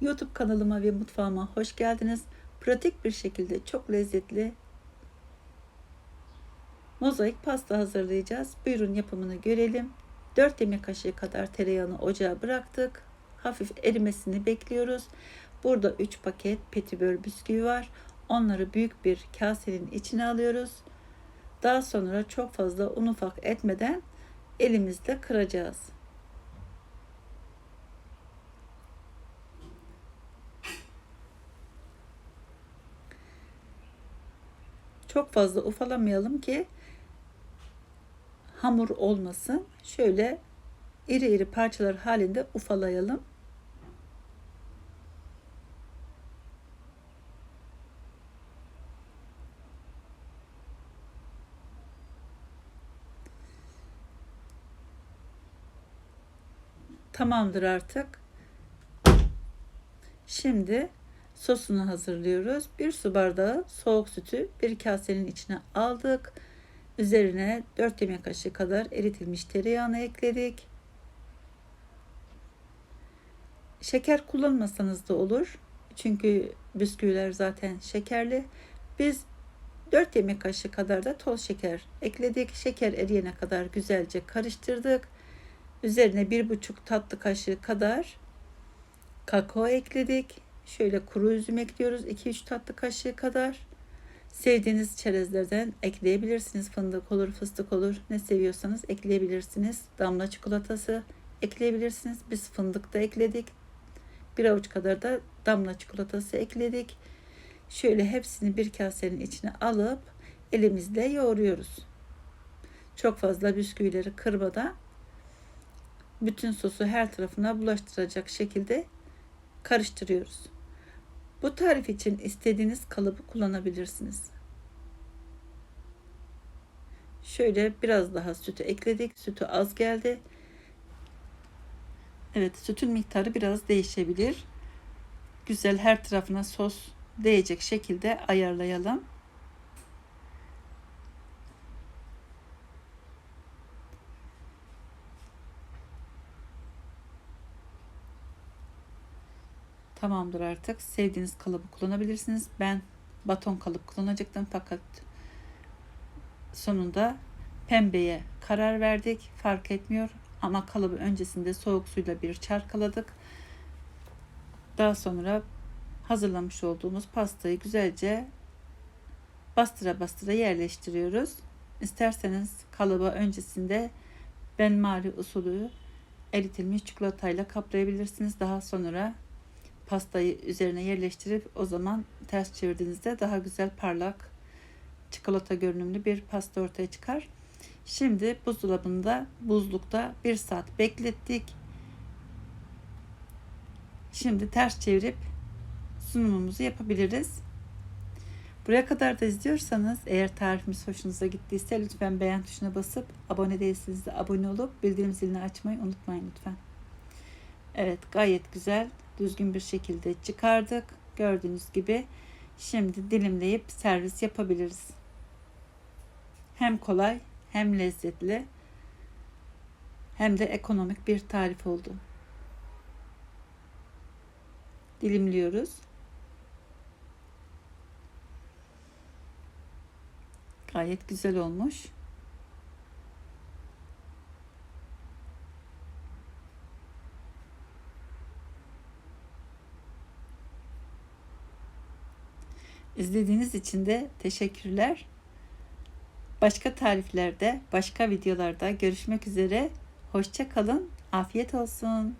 YouTube kanalıma ve mutfağıma hoş geldiniz. Pratik bir şekilde çok lezzetli mozaik pasta hazırlayacağız. Buyurun yapımını görelim. 4 yemek kaşığı kadar tereyağını ocağa bıraktık. Hafif erimesini bekliyoruz. Burada 3 paket petibör bisküvi var. Onları büyük bir kasenin içine alıyoruz. Daha sonra çok fazla un ufak etmeden elimizle kıracağız. Çok fazla ufalamayalım ki hamur olmasın. Şöyle iri iri parçalar halinde ufalayalım. Tamamdır artık. Şimdi sosunu hazırlıyoruz. Bir su bardağı soğuk sütü bir kasenin içine aldık. Üzerine 4 yemek kaşığı kadar eritilmiş tereyağını ekledik. Şeker kullanmasanız da olur. Çünkü bisküviler zaten şekerli. Biz 4 yemek kaşığı kadar da toz şeker ekledik. Şeker eriyene kadar güzelce karıştırdık. Üzerine 1,5 tatlı kaşığı kadar kakao ekledik. Şöyle kuru üzüm ekliyoruz. 2-3 tatlı kaşığı kadar. Sevdiğiniz çerezlerden ekleyebilirsiniz. Fındık olur, fıstık olur. Ne seviyorsanız ekleyebilirsiniz. Damla çikolatası ekleyebilirsiniz. Biz fındık da ekledik. Bir avuç kadar da damla çikolatası ekledik. Şöyle hepsini bir kasenin içine alıp elimizle yoğuruyoruz. Çok fazla bisküvileri kırmadan bütün sosu her tarafına bulaştıracak şekilde karıştırıyoruz. Bu tarif için istediğiniz kalıbı kullanabilirsiniz. Şöyle biraz daha sütü ekledik. Sütü az geldi. Evet sütün miktarı biraz değişebilir. Güzel her tarafına sos değecek şekilde ayarlayalım. Tamamdır artık. Sevdiğiniz kalıbı kullanabilirsiniz. Ben baton kalıp kullanacaktım fakat sonunda pembeye karar verdik. Fark etmiyor ama kalıbı öncesinde soğuk suyla bir çarkaladık. Daha sonra hazırlamış olduğumuz pastayı güzelce bastıra bastıra yerleştiriyoruz. İsterseniz kalıba öncesinde benmari usulü eritilmiş çikolatayla kaplayabilirsiniz. Daha sonra pastayı üzerine yerleştirip o zaman ters çevirdiğinizde daha güzel parlak çikolata görünümlü bir pasta ortaya çıkar. Şimdi buzdolabında buzlukta bir saat beklettik. Şimdi ters çevirip sunumumuzu yapabiliriz. Buraya kadar da izliyorsanız eğer tarifimiz hoşunuza gittiyse lütfen beğen tuşuna basıp abone değilseniz de abone olup bildirim zilini açmayı unutmayın lütfen. Evet gayet güzel düzgün bir şekilde çıkardık. Gördüğünüz gibi şimdi dilimleyip servis yapabiliriz. Hem kolay hem lezzetli hem de ekonomik bir tarif oldu. Dilimliyoruz. Gayet güzel olmuş. İzlediğiniz için de teşekkürler. Başka tariflerde, başka videolarda görüşmek üzere. Hoşça kalın. Afiyet olsun.